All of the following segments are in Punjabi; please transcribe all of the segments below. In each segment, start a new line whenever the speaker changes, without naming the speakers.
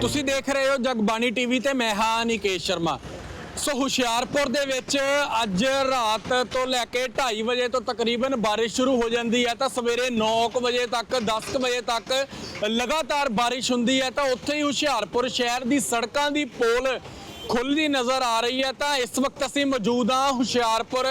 ਤੁਸੀਂ ਦੇਖ ਰਹੇ ਹੋ ਜਗਬਾਣੀ ਟੀਵੀ ਤੇ ਮੈਂ ਹਾਂ ਨਿਕੇਸ਼ ਸ਼ਰਮਾ। ਸੋ ਹੁਸ਼ਿਆਰਪੁਰ ਦੇ ਵਿੱਚ ਅੱਜ ਰਾਤ ਤੋਂ ਲੈ ਕੇ 2:30 ਵਜੇ ਤੋਂ ਤਕਰੀਬਨ ਬਾਰਿਸ਼ ਸ਼ੁਰੂ ਹੋ ਜਾਂਦੀ ਹੈ ਤਾਂ ਸਵੇਰੇ 9:00 ਵਜੇ ਤੱਕ 10:00 ਵਜੇ ਤੱਕ ਲਗਾਤਾਰ ਬਾਰਿਸ਼ ਹੁੰਦੀ ਹੈ ਤਾਂ ਉੱਥੇ ਹੀ ਹੁਸ਼ਿਆਰਪੁਰ ਸ਼ਹਿਰ ਦੀ ਸੜਕਾਂ ਦੀ ਪੋਲ ਖੁੱਲ੍ਹਦੀ ਨਜ਼ਰ ਆ ਰਹੀ ਹੈ ਤਾਂ ਇਸ ਵਕਤ ਅਸੀਂ ਮੌਜੂਦ ਹਾਂ ਹੁਸ਼ਿਆਰਪੁਰ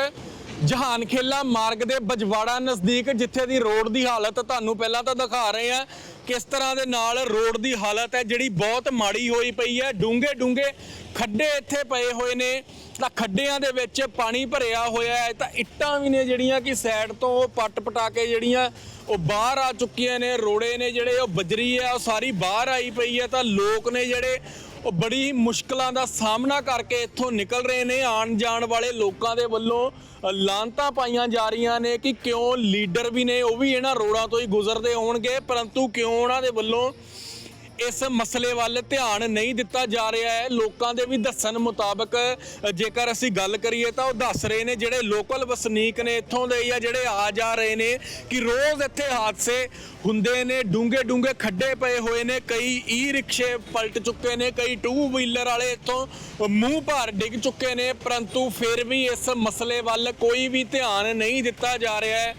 ਜਹਾਨ ਖੇਲਾ ਮਾਰਗ ਦੇ ਬਜਵਾੜਾ ਨਜ਼ਦੀਕ, ਜਿੱਥੇ ਦੀ ਰੋਡ ਦੀ ਹਾਲਤ ਤੁਹਾਨੂੰ ਪਹਿਲਾਂ ਤਾਂ ਦਿਖਾ ਰਹੇ ਆ ਕਿਸ ਤਰ੍ਹਾਂ ਦੇ ਨਾਲ ਰੋਡ ਦੀ ਹਾਲਤ ਹੈ, ਜਿਹੜੀ ਬਹੁਤ ਮਾੜੀ ਹੋਈ ਪਈ ਹੈ। ਡੂੰਘੇ ਡੂੰਘੇ ਖੱਡੇ ਇੱਥੇ ਪਏ ਹੋਏ ਨੇ। ਤਾਂ ਖੱਡਿਆਂ ਦੇ ਵਿੱਚ ਪਾਣੀ ਭਰਿਆ ਹੋਇਆ ਹੈ। ਤਾਂ ਇੱਟਾਂ ਵੀ ਨੇ ਜਿਹੜੀਆਂ ਕਿ ਸਾਈਡ ਤੋਂ ਉਹ ਪੱਟ ਪਟਾ ਕੇ ਜਿਹੜੀਆਂ ਉਹ ਬਾਹਰ ਆ ਚੁੱਕੀਆਂ ਨੇ। ਰੋੜੇ ਨੇ ਜਿਹੜੇ ਉਹ ਬਜਰੀ ਹੈ ਉਹ ਸਾਰੀ ਬਾਹਰ ਆਈ ਪਈ ਹੈ। ਤਾਂ ਲੋਕ ਨੇ ਜਿਹੜੇ ਉਹ ਬੜੀ ਮੁਸ਼ਕਲਾਂ ਦਾ ਸਾਹਮਣਾ ਕਰਕੇ ਇੱਥੋਂ ਨਿਕਲ ਰਹੇ ਨੇ। ਆਉਣ ਜਾਣ ਵਾਲੇ ਲੋਕਾਂ ਦੇ ਵੱਲੋਂ ਅ, ਲਾਹਨਤਾਂ ਪਾਈਆਂ ਜਾ ਰਹੀਆਂ ਨੇ ਕਿ ਕਿਉਂ ਲੀਡਰ ਵੀ ਨੇ ਉਹ ਵੀ ਇਹਨਾਂ ਰੋਡਾਂ ਤੋਂ ਹੀ ਗੁਜ਼ਰਦੇ ਹੋਣਗੇ। ਪਰੰਤੂ ਕਿਉਂ ਉਹਨਾਂ ਦੇ ਵੱਲੋਂ ਇਸ ਮਸਲੇ ਵੱਲ ਧਿਆਨ ਨਹੀਂ ਦਿੱਤਾ ਜਾ ਰਿਹਾ ਹੈ। ਲੋਕਾਂ ਦੇ ਵੀ ਦੱਸਣ ਮੁਤਾਬਕ, ਜੇਕਰ ਅਸੀਂ ਗੱਲ ਕਰੀਏ ਤਾਂ ਉਹ ਦੱਸ ਰਹੇ ਨੇ ਜਿਹੜੇ ਲੋਕਲ ਵਸਨੀਕ ਨੇ ਇੱਥੋਂ ਦੇ ਜਾਂ ਜਿਹੜੇ ਆ ਜਾ ਰਹੇ ਨੇ ਕਿ ਰੋਜ਼ ਇੱਥੇ ਹਾਦਸੇ ਹੁੰਦੇ ਨੇ ਡੂੰਘੇ ਡੂੰਘੇ ਖੱਡੇ ਪਏ ਹੋਏ ਨੇ, ਕਈ ਈ ਰਿਕਸ਼ੇ ਪਲਟ ਚੁੱਕੇ ਨੇ, ਕਈ ਟੂ ਵੀਲਰ ਵਾਲੇ ਇੱਥੋਂ ਮੂੰਹ ਭਾਰ ਡਿੱਗ ਚੁੱਕੇ ਨੇ, ਪਰੰਤੂ ਫਿਰ ਵੀ ਇਸ ਮਸਲੇ ਵੱਲ ਕੋਈ ਵੀ ਧਿਆਨ ਨਹੀਂ ਦਿੱਤਾ ਜਾ ਰਿਹਾ ਹੈ।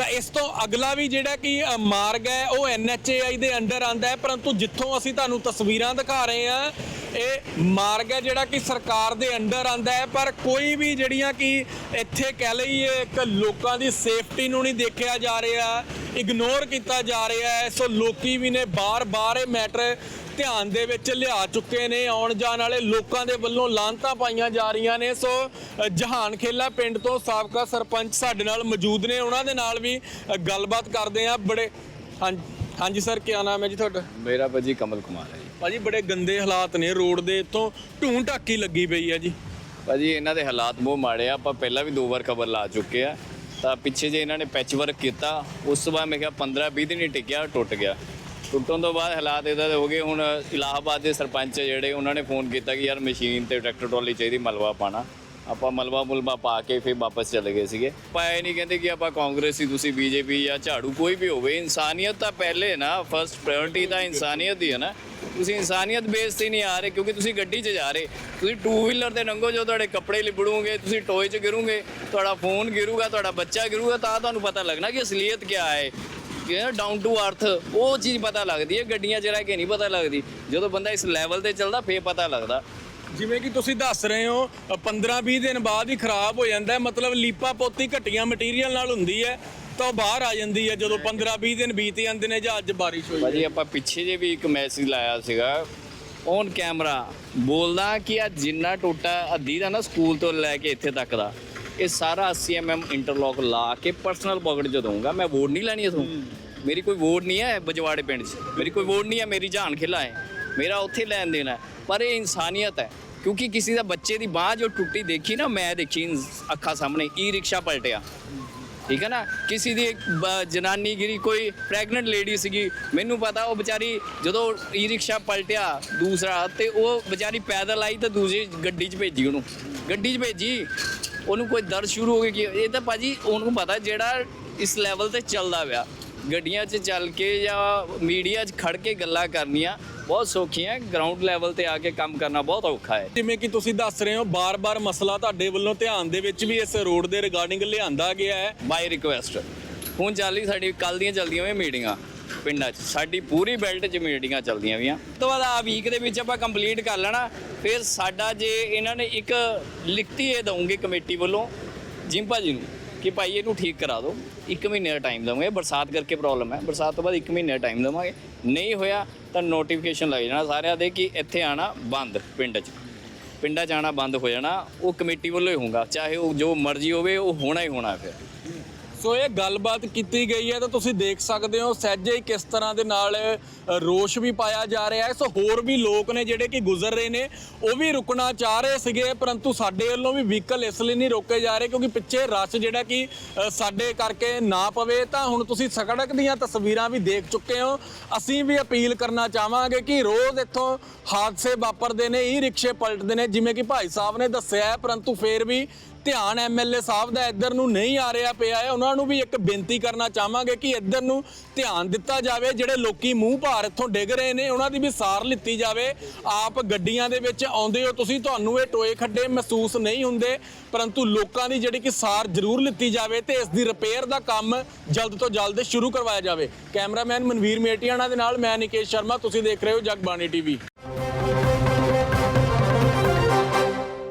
ਤਾਂ ਇਸ ਤੋਂ ਅਗਲਾ ਵੀ ਜਿਹੜਾ ਕਿ ਮਾਰਗ ਹੈ, ਉਹ NHAI ਦੇ ਅੰਡਰ ਆਂਦਾ ਹੈ। ਪਰੰਤੂ ਜਿੱਥੋਂ ਅਸੀਂ ਤੁਹਾਨੂੰ ਤਸਵੀਰਾਂ ਦਿਖਾ ਰਹੇ ਹਾਂ, ਇਹ ਮਾਰਗ ਹੈ ਜਿਹੜਾ ਕਿ ਸਰਕਾਰ ਦੇ ਅੰਡਰ ਆਂਦਾ ਹੈ। ਪਰ ਕੋਈ ਵੀ ਜਿਹੜੀਆਂ ਕਿ ਇੱਥੇ ਕਹਿ ਲਈਏ ਇੱਕ ਲੋਕਾਂ ਦੀ ਸੇਫਟੀ ਨੂੰ ਨਹੀਂ ਦੇਖਿਆ ਜਾ ਰਿਹਾ, ਇਗਨੋਰ ਕੀਤਾ ਜਾ ਰਿਹਾ ਹੈ। ਸੋ ਲੋਕੀ ਵੀ ਨੇ ਬਾਰ-ਬਾਰ ਇਹ ਮੈਟਰ ਧਿਆਨ ਦੇ ਵਿੱਚ ਲਿਆ ਚੁੱਕੇ ਨੇ। ਆਉਣ ਜਾਣ ਵਾਲੇ ਲੋਕਾਂ ਦੇ ਵੱਲੋਂ ਲਾਂਤਾਂ ਪਾਈਆਂ ਜਾ ਰਹੀਆਂ ਨੇ। ਸੋ ਜਹਾਨ ਖੇਲਾ ਪਿੰਡ ਤੋਂ ਸਾਬਕਾ ਸਰਪੰਚ ਸਾਡੇ ਨਾਲ ਮੌਜੂਦ ਨੇ। ਉਹਨਾਂ ਦੇ ਨਾਲ ਵੀ ਗੱਲਬਾਤ ਕਰਦੇ ਆ ਬੜੇ ਹਾਂਜੀ ਹਾਂਜੀ ਸਰ ਕੀ ਨਾਮ ਹੈ ਜੀ ਤੁਹਾਡਾ?
ਮੇਰਾ ਭਾਜੀ ਕਮਲ ਕੁਮਾਰ ਹੈ ਜੀ।
ਭਾਜੀ ਬੜੇ ਗੰਦੇ ਹਾਲਾਤ ਨੇ। ਰੋਡ ਦੇ ਇੱਥੋਂ ਢੂੰ ਢਾਕੀ ਲੱਗੀ ਪਈ ਹੈ ਜੀ।
ਭਾਜੀ ਇਹਨਾਂ ਦੇ ਹਾਲਾਤ ਬਹੁਤ ਮਾੜੇ ਆ। ਆਪਾਂ ਪਹਿਲਾਂ ਵੀ ਦੋ ਵਾਰ ਖਬਰ ਲਾ ਚੁੱਕੇ ਆ। ਤਾਂ ਪਿੱਛੇ ਜੇ ਇਹਨਾਂ ਨੇ ਪੈਚ ਵਰਕ ਕੀਤਾ ਉਸ ਤੋਂ ਬਾਅਦ ਮੈਂ ਕਿਹਾ 15 20 ਦਿਨ ਹੀ ਟਿਕਿਆ ਟੁੱਟ ਗਿਆ। ਟੁੱਟਣ ਤੋਂ ਬਾਅਦ ਹਾਲਾਤ ਇਹਦਾ ਦੇ ਹੋ ਗਏ। ਹੁਣ ਇਲਾਹਾਬਾਦ ਦੇ ਸਰਪੰਚ ਜਿਹੜੇ, ਉਹਨਾਂ ਨੇ ਫੋਨ ਕੀਤਾ ਕਿ ਯਾਰ ਮਸ਼ੀਨ ਤੇ ਟਰੈਕਟਰ ਟਰਾਲੀ ਚਾਹੀਦੀ ਮਲਵਾ ਪਾਣਾ ਆਪਾਂ ਮਲਵਾ ਮੁਲਵਾ ਪਾ ਕੇ ਫਿਰ ਵਾਪਸ ਚਲੇ ਗਏ ਸੀਗੇ। ਆਪਾਂ ਇਹ ਨਹੀਂ ਕਹਿੰਦੇ ਕਿ ਆਪਾਂ ਕਾਂਗਰਸੀ, ਤੁਸੀਂ ਬੀਜੇਪੀ ਜਾਂ ਝਾੜੂ, ਕੋਈ ਵੀ ਹੋਵੇ, ਇਨਸਾਨੀਅਤ ਤਾਂ ਪਹਿਲੇ ਨਾ ਫਰਸਟ ਪ੍ਰਾਇੋਰਟੀ ਤਾਂ ਇਨਸਾਨੀਅਤ ਹੀ ਹੈ ਨਾ। ਤੁਸੀਂ ਇਨਸਾਨੀਅਤ ਬੇਸ ਤੇ ਨਹੀਂ ਆ ਰਹੇ, ਕਿਉਂਕਿ ਤੁਸੀਂ ਗੱਡੀ 'ਚ ਜਾ ਰਹੇ। ਤੁਸੀਂ ਟੂ ਵੀਲਰ ਤੇ ਲੰਘੋ ਜੋ ਤੁਹਾਡੇ ਕੱਪੜੇ ਲਿਬੜੂਗੇ, ਤੁਸੀਂ ਟੋਏ 'ਚ ਗਿਰੋਗੇ, ਤੁਹਾਡਾ ਫੋਨ ਗਿਰੂਗਾ, ਤੁਹਾਡਾ ਬੱਚਾ ਗਿਰੂਗਾ, ਤਾਂ ਤੁਹਾਨੂੰ ਪਤਾ ਲੱਗਣਾ ਕਿ ਅਸਲੀਅਤ ਕੀ ਹੈ। ਕਿ ਡਾਊਨ ਟੂ ਅਰਥ ਉਹ ਚੀਜ਼ ਪਤਾ ਲੱਗਦੀ ਹੈ ਗੱਡੀਆਂ ਰਹਿ ਕੇ ਨਹੀਂ ਪਤਾ ਲੱਗਦੀ। ਜਦੋਂ ਬੰਦਾ ਇਸ ਲੈਵਲ ਤੇ ਚੱਲਦਾ ਫੇਰ ਪਤਾ ਲੱਗਦਾ।
ਜਿਵੇਂ ਕਿ ਤੁਸੀਂ ਦੱਸ ਰਹੇ ਹੋ 15-20 ਦਿਨ ਬਾਅਦ ਹੀ ਖਰਾਬ ਹੋ ਜਾਂਦਾ ਹੈ ਮਤਲਬ ਲੀਪਾ ਪੋਤੀ ਘਟੀਆਂ ਮਟੀਰੀਅਲ ਨਾਲ ਹੁੰਦੀ ਹੈ ਤਾਂ ਉਹ ਬਾਹਰ ਆ ਜਾਂਦੀ ਹੈ ਜਦੋਂ 15-20 ਦਿਨ ਬੀਤ ਜਾਂਦੇ ਨੇ ਜਾਂ ਅੱਜ ਬਾਰਿਸ਼ ਹੋਈ
ਭਾਜੀ ਆਪਾਂ ਪਿੱਛੇ ਜੇ ਵੀ ਇੱਕ ਮੈਸੇਜ ਲਾਇਆ ਸੀਗਾ ਔਨ ਕੈਮਰਾ ਬੋਲਦਾ ਕਿ ਆ ਜਿੰਨਾ ਟੋਟਾ ਅੱਧੀ ਦਾ ਨਾ ਸਕੂਲ ਤੋਂ ਲੈ ਕੇ ਇੱਥੇ ਤੱਕ ਦਾ। ਇਹ ਸਾਰਾ 80 ਐਮਐਮ ਇੰਟਰਲੌਕ ਲਾ ਕੇ ਪਰਸਨਲ ਪਾਕਟ 'ਚ ਦਊਂਗਾ। ਮੈਂ ਵੋਟ ਨਹੀਂ ਲੈਣੀ ਇਥੋਂ। ਮੇਰੀ ਕੋਈ ਵੋਟ ਨਹੀਂ ਹੈ ਬਜਵਾੜੇ ਪਿੰਡ 'ਚ। ਮੇਰੀ ਕੋਈ ਵੋਟ ਨਹੀਂ ਹੈ ਮੇਰੀ ਜਾਨ ਖਿਲਾ ਹੈ। ਮੇਰਾ ਉੱਥੇ ਲੈਣ ਦੇਣਾ ਪਰ ਇਹ ਇਨਸਾਨੀਅਤ ਹੈ। ਕਿਉਂਕਿ ਕਿਸੇ ਦਾ ਬੱਚੇ ਦੀ ਬਾਹ ਜੋ ਟੁੱਟੀ ਦੇਖੀ ਨਾ ਮੈਂ ਦੇਖੀ ਅੱਖਾਂ ਸਾਹਮਣੇ ਈ ਰਿਕਸ਼ਾ ਪਲਟਿਆ। ਠੀਕ ਹੈ ਨਾ? ਕਿਸੇ ਦੀ ਜਨਾਨੀ ਗਿਰੀ ਕੋਈ ਪ੍ਰੈਗਨੈਂਟ ਲੇਡੀ ਸੀਗੀ ਮੈਨੂੰ ਪਤਾ ਉਹ ਵਿਚਾਰੀ ਜਦੋਂ ਈ ਰਿਕਸ਼ਾ ਪਲਟਿਆ ਦੂਸਰਾ ਤੇ ਉਹ ਵਿਚਾਰੀ ਪੈਦਲ ਆਈ ਤਾਂ ਦੂਜੀ ਗੱਡੀ 'ਚ ਭੇਜੀ ਉਹਨੂੰ। ਗੱਡੀ 'ਚ ਭੇਜੀ। ਉਹਨੂੰ ਕੋਈ ਦਰਦ ਸ਼ੁਰੂ ਹੋ ਗਈ ਕਿ ਇਹ ਤਾਂ ਭਾਜੀ ਉਹਨੂੰ ਪਤਾ ਜਿਹੜਾ ਇਸ ਲੈਵਲ ਤੇ ਚੱਲਦਾ ਪਿਆ। ਗੱਡੀਆਂ 'ਚ ਚੱਲ ਕੇ ਜਾਂ ਮੀਡੀਆ 'ਚ ਖੜ ਕੇ ਗੱਲਾਂ ਕਰਨੀਆਂ ਬਹੁਤ ਸੌਖੀਆਂ ਗਰਾਊਂਡ ਲੈਵਲ ਤੇ ਆ ਕੇ ਕੰਮ ਕਰਨਾ ਬਹੁਤ ਔਖਾ ਹੈ।
ਜਿਵੇਂ ਕਿ ਤੁਸੀਂ ਦੱਸ ਰਹੇ ਹੋ ਬਾਰ-ਬਾਰ ਮਸਲਾ ਤੁਹਾਡੇ ਵੱਲੋਂ ਧਿਆਨ ਦੇ ਵਿੱਚ ਵੀ ਇਸ ਰੋਡ ਦੇ ਰਿਗਾਰਡਿੰਗ ਲਿਆਂਦਾ ਗਿਆ ਹੈ।
ਬਾਈ ਰਿਕੁਐਸਟ ਹੁਣ ਚੱਲੀ ਸਾਡੀ ਕੱਲ ਦੀਆਂ ਚੱਲਦੀਆਂ ਹੋਈਆਂ ਮੀਟਿੰਗਾਂ ਪਿੰਡਾਂ 'ਚ। ਸਾਡੀ ਪੂਰੀ ਬੈਲਟ 'ਚ ਮੀਟਿੰਗਾਂ ਚੱਲਦੀਆਂ ਵੀਆਂ ਤੋਂ ਬਾਅਦ ਆ ਵੀਕ ਦੇ ਵਿੱਚ ਆਪਾਂ ਕੰਪਲੀਟ ਕਰ ਲੈਣਾ। ਫਿਰ ਸਾਡਾ ਜੇ ਇਹਨਾਂ ਨੇ ਇੱਕ ਲਿਖਤੀ ਇਹ ਦਊਂਗੇ ਕਮੇਟੀ ਵੱਲੋਂ ਜਿੰਪਾ ਜੀ ਨੂੰ ਕਿ ਭਾਈ ਇਹਨੂੰ ਠੀਕ ਕਰਾ ਦਿਓ। ਇੱਕ ਮਹੀਨੇ ਦਾ ਟਾਈਮ ਦਵਾਂਗੇ। ਬਰਸਾਤ ਕਰਕੇ ਪ੍ਰੋਬਲਮ ਹੈ। ਬਰਸਾਤ ਤੋਂ ਬਾਅਦ ਇੱਕ ਮਹੀਨੇ ਦਾ ਟਾਈਮ ਦਵਾਂਗੇ। ਨਹੀਂ ਹੋਇਆ ਤਾਂ ਨੋਟੀਫਿਕੇਸ਼ਨ ਲੱਗ ਜਾਣਾ ਸਾਰਿਆਂ ਦੇ ਕਿ ਇੱਥੇ ਆਣਾ ਬੰਦ ਪਿੰਡ 'ਚ। ਪਿੰਡਾਂ 'ਚ ਆਉਣਾ ਬੰਦ ਹੋ ਜਾਣਾ। ਉਹ ਕਮੇਟੀ ਵੱਲੋਂ ਹੀ ਹੋਊਗਾ। ਚਾਹੇ ਉਹ ਜੋ ਮਰਜ਼ੀ ਹੋਵੇ, ਉਹ ਹੋਣਾ ਹੀ ਹੋਣਾ ਫਿਰ।
ਸੋ ਇਹ ਗੱਲਬਾਤ ਕੀਤੀ ਗਈ ਹੈ ਤਾਂ ਤੁਸੀਂ ਦੇਖ ਸਕਦੇ ਹੋ ਸਹਿਜੇ ਹੀ ਕਿਸ ਤਰ੍ਹਾਂ ਦੇ ਨਾਲ ਰੋਸ਼ ਵੀ ਪਾਇਆ ਜਾ ਰਿਹਾ ਹੈ। ਸੋ ਹੋਰ ਵੀ ਲੋਕ ਨੇ ਜਿਹੜੇ ਕਿ ਗੁਜ਼ਰ ਰਹੇ ਨੇ, ਉਹ ਵੀ ਰੁਕਣਾ ਚਾਹ ਰਹੇ ਸੀਗੇ, ਪਰੰਤੂ ਸਾਡੇ ਵੱਲੋਂ ਵੀ ਵਹੀਕਲ ਇਸ ਲਈ ਨਹੀਂ ਰੋਕੇ ਜਾ ਰਹੇ ਕਿਉਂਕਿ ਪਿੱਛੇ ਰਸ਼ ਜਿਹੜਾ ਕਿ ਸਾਡੇ ਕਰਕੇ ਨਾ ਪਵੇ। ਤਾਂ ਹੁਣ ਤੁਸੀਂ ਸੜਕ ਦੀਆਂ ਤਸਵੀਰਾਂ ਵੀ ਦੇਖ ਚੁੱਕੇ ਹੋ। ਅਸੀਂ ਵੀ ਅਪੀਲ ਕਰਨਾ ਚਾਹਾਂਗੇ ਕਿ ਰੋਜ਼ ਇੱਥੋਂ ਹਾਦਸੇ ਵਾਪਰਦੇ ਨੇ ਈ ਰਿਕਸ਼ੇ ਪਲਟਦੇ ਨੇ, ਜਿਵੇਂ ਕਿ ਭਾਈ ਸਾਹਿਬ ਨੇ ਦੱਸਿਆ ਹੈ, ਪਰੰਤੂ ਫੇਰ ਵੀ ਧਿਆਨ ਐਮਐਲਏ ਸਾਹਿਬ ਦਾ ਇੱਧਰ ਨੂੰ ਨਹੀਂ ਆ ਰਿਹਾ ਪਿਆ ਹੈ। ਉਹਨਾਂ ਨੂੰ ਵੀ ਇੱਕ ਬੇਨਤੀ ਕਰਨਾ ਚਾਹਾਂਗੇ ਕਿ ਇੱਧਰ ਨੂੰ ਧਿਆਨ ਦਿੱਤਾ ਜਾਵੇ। ਜਿਹੜੇ ਲੋਕੀ ਮੂੰਹ ਭਾਰ ਇੱਥੋਂ ਡਿੱਗ ਰਹੇ ਨੇ, ਉਹਨਾਂ ਦੀ ਵੀ ਸਾਰ ਲਿੱਤੀ ਜਾਵੇ। ਆਪ ਗੱਡੀਆਂ ਦੇ ਵਿੱਚ ਆਉਂਦੇ ਹੋ, ਤੁਸੀਂ ਤੁਹਾਨੂੰ ਇਹ ਟੋਏ ਖੱਡੇ ਮਹਿਸੂਸ ਨਹੀਂ ਹੁੰਦੇ, ਪਰੰਤੂ ਲੋਕਾਂ ਦੀ ਜਿਹੜੀ ਕਿ ਸਾਰ ਜ਼ਰੂਰ ਲਿੱਤੀ ਜਾਵੇ ਤੇ ਇਸ ਦੀ ਰਿਪੇਅਰ ਦਾ ਕੰਮ ਜਲਦ ਤੋਂ ਜਲਦ ਸ਼ੁਰੂ ਕਰਵਾਇਆ ਜਾਵੇ। ਕੈਮਰਾਮੈਨ ਮਨਵੀਰ ਮੇਟੀਆਣਾ ਦੇ ਨਾਲ ਮੈਂ ਨਿਕੇਸ਼ ਸ਼ਰਮਾ, ਤੁਸੀਂ ਦੇਖ ਰਹੇ ਹੋ ਜਗਬਾਣੀ ਟੀਵੀ।